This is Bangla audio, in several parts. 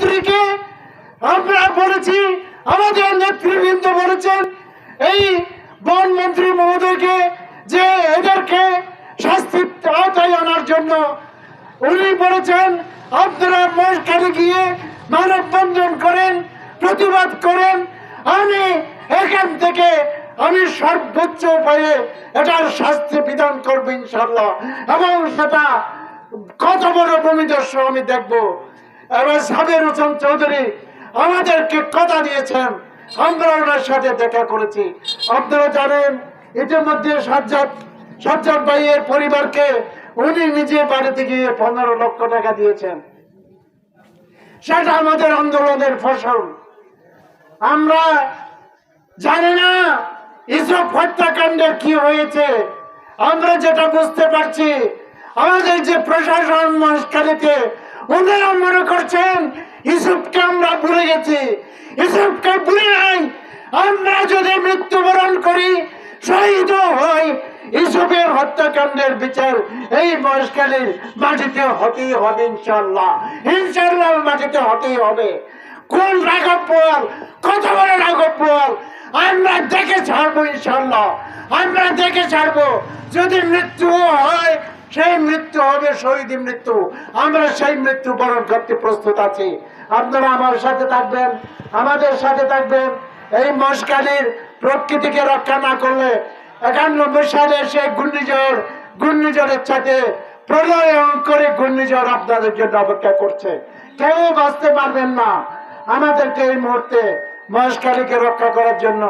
মন্ত্রীকে আমরা বলেছি, আমাদের নেতৃবৃন্দ বলেছেন, এই বন মন্ত্রী মহোদয়কে যে এদেরকে শাস্তির আওতায় আনার জন্য উনি বলেছেন, আপনারা মসকালে গিয়ে মানববন্ধন করেন, প্রতিবাদ করেন, আমি এখান থেকে আমি সর্বোচ্চ উপায়ে এটার শাস্তি বিধান করব ইনশাল্লাহ এবং সেটা কত বড় ভূমিদর্শ আমি দেখব। এবার সাবের হোসেন চৌধুরী আমাদেরকে কথা দিয়েছেন আমরা ওনার সাথে দেখা করেছি। আপনারা জানেন, ইতিমধ্যে সাজ্জাদ সাজ্জাদ ভাইয়ের পরিবারকে উনি নিজে বাড়িতে গিয়ে পনেরো লক্ষ টাকা দিয়েছেন। সেটা আমাদের আন্দোলনের ফসল। আমরা জানি না এসব হত্যাকাণ্ডের কি হয়েছে। আমরা যেটা বুঝতে পারছি, আমাদের যে প্রশাসন মস্কারিতে ওনারা মনে করছেন ইসুফকে আমরা ভুলে গেছি। ইসুফকে ভুলে নাই। আমরা যদি মৃত্যুবরণ করি, শহীদ হই ইসুফের হত্যাকাণ্ডের বিচার এই মহেশখালীর মাটিতে হতেই হবে ইনশাল্লাহ ইনশাল্লাহ মাটিতে হতেই হবে। কোন রাঘব পোয়াল, কত বড় রাঘব পোয়াল, আমরা দেখে ছাড়বো ইনশাল্লাহ আমরা দেখে ছাড়বো। যদি মৃত্যু হয় সেই মৃত্যু হবে শহীদ মৃত্যু। আমরা সেই মৃত্যু বরণ করতে প্রস্তুত আছি। আপনারা আমার সাথে থাকবেন, আমাদের সাথে থাকবেন। এই মশকালির প্রকৃতিকে রক্ষা না করলে একানব্বই সালে সেই ঘূর্ণিঝড়, ঘূর্ণিঝড়ের সাথে প্রলয় করে ঘূর্ণিঝড় আপনাদের জন্য অপেক্ষা করছে। কেউ বাঁচতে পারবেন না। আমাদেরকে এই মুহূর্তে মহেশখালীকে রক্ষা করার জন্য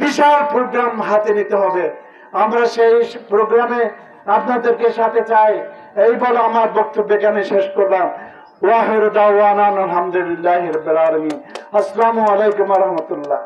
বিশাল প্রোগ্রাম হাতে নিতে হবে। আমরা সেই প্রোগ্রামে আপনাদেরকে সাথে চাই। এই বলে আমার বক্তব্য এখানে শেষ করলাম। ওয়াহির দাওয়ানা আলহামদুলিল্লাহ আসসালামু আলাইকুম রহমতুল্লাহ।